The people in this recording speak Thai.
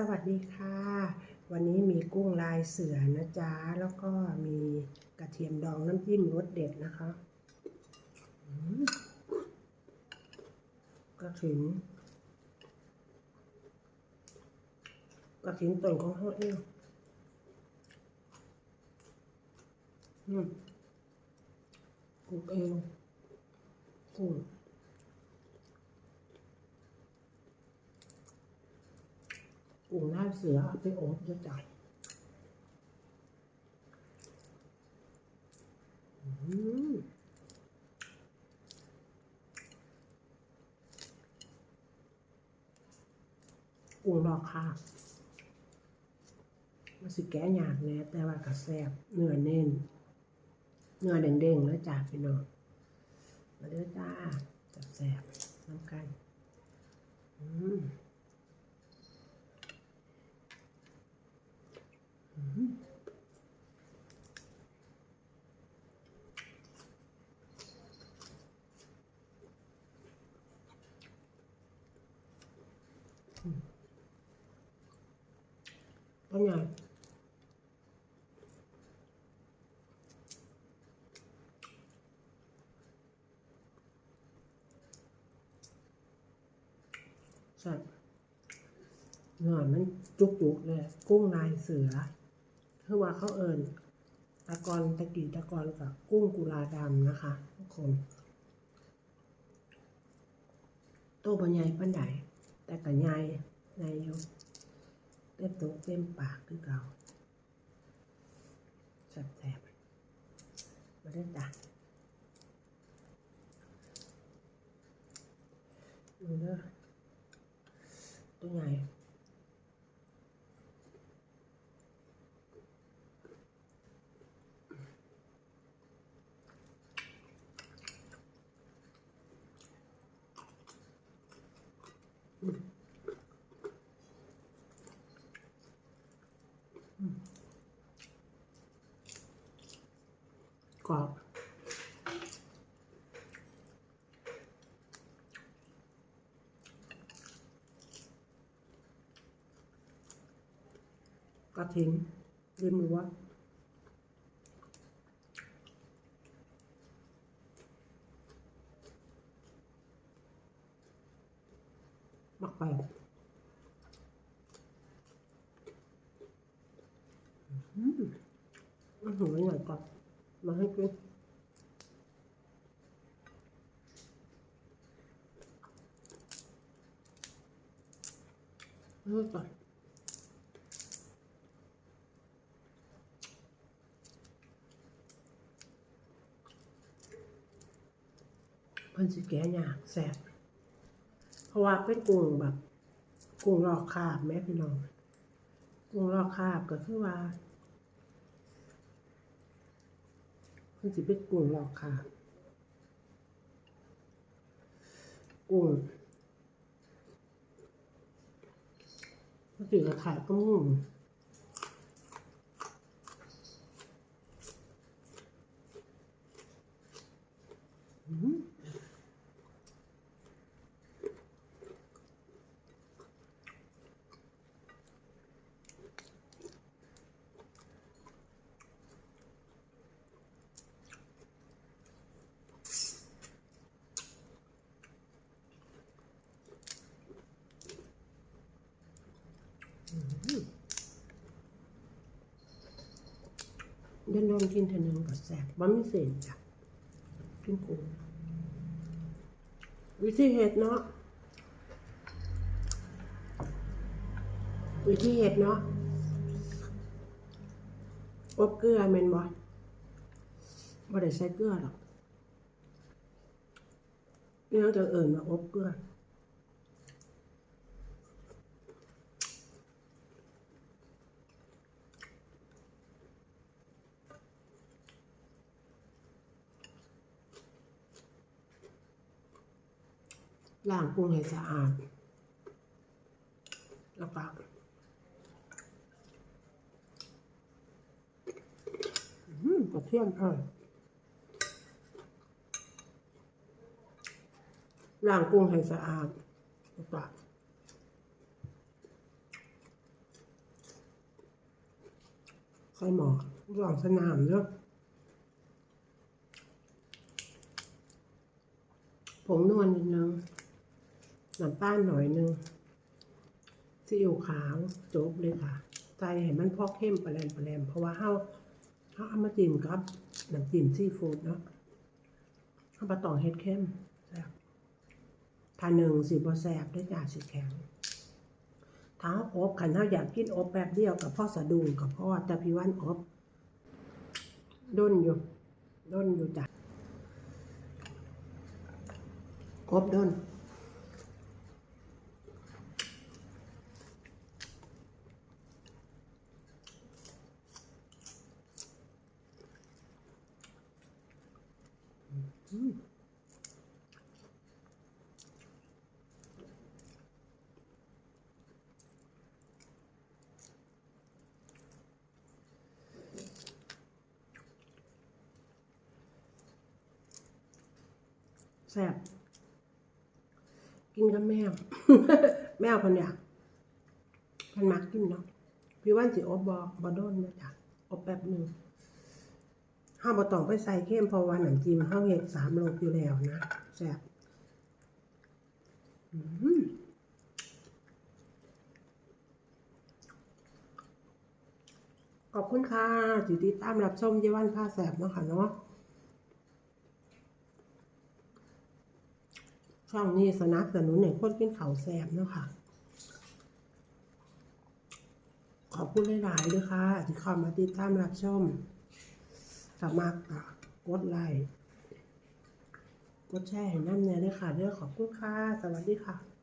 สวัสดีค่ะ วันนี้มีกุ้งลายเสือนะจ๊ะ แล้วก็มีกระเทียมดองน้ำจิ้มรสเด็ดนะคะกระถินกระถินต้นของเขาเองอืมปลูกเองกุ้ง กุ้ง ลาเสือเอาไปโอบด้วยจ้ะอืมกุ้งรอค่ะมันสิแกะยากแน่แต่ว่ากระแซบเนื้อเน้นเนื้อเด้งๆแล้วจ้าพี่น้องมาเด้อจ้าจับแซบน้ำกัน อืม ต้นใหญ่ใช่เนื้อมันจุกๆเลย กุ้งลายเสือคือว่าเขาเอิญตะกอนตะกี้ตะกอนกับกุ้งกุลาดำนะคะ ทุกคน โตบใหญ่ปันใด แต่ก็ใหญ่ใหญ่อยู่เต็มตรงเต็มปากคือเก่าแสบๆมาได้จ้ะดูเด้อตัวใหญ่ กรอบก ระถิ่นริมรั้วมักไปอืมมัน ราะว่าเป็นกุ้งแบบกุ้งลอกคาบแม่พี่น้อง กุ้งลอกคาบก็คือว่ามันสิเป็นกุ้งลอกคาบกุ้งมันสิกระขายก็มุ่งอืม เดินโดนกินเทนึงกับแสบบ่มีเศษจ้ะกินกุ้งวิธีเห็ดเนาะวิธีเห็ดเนาะอบเกลือแม่นบ่บ่ได้ใส่เกลือหรอกนี่เราจะเอิ่นว่าอบเกลือ ล้างกุ้งให้สะอาด แล้วก็อืมกระเทียมอ่อนล้างกุ้งให้สะอาดแล้วก็ค่อยหมอกลังสนามเนาะผงนวลนิดนึง น้ำตาลหน่อยนึงซีอิ๊วขาวจบเลยค่ะใจให้มันพอกเข้มปลาแรมปลาแรมเพราะว่าเฮาเฮาเอามาจิ้มกับน้ำจิ้มซีฟู้ดเนาะเฮาปลาตองเฮ็ดเข้มแซ่บถ้าหนึ่งสิบ่แซ่บได้จ้าสิแข็งถ้าอบขันเฮาอยากกินอบแบบเดียวกับพ่อสะดุ้งกับพ่อแต่พี่วันอบด้นอยู่ด้นอยู่จ้ะอบด้น แซ่บกินกับแมว แมวคนอยากมันมักกินเนาะพี่วันสิอบบอบอด้นนะจ๊ะอบแป๊บหนึ่ง ห้าบอต้องไปใส่เข้มเพราะว่าน้ำจิ้มห้าเห็ดสามโลอยู่แล้วนะแซ่บขอบคุณค่ะที่ติดตามรับชมเยาวันผ้าแสบเนาะค่ะเนาะช่องนี้สนับสนุนให้คนกินข้าแซ่บเนาะค่ะ ขอบคุณหลายๆด้วยค่ะที่เข้ามาติดตามรับชม สมัครกดไลค์กดแชร์ให้น้ำเนี่ยด้วยค่ะเรื่องขอบคุณค่ะ สวัสดีค่ะ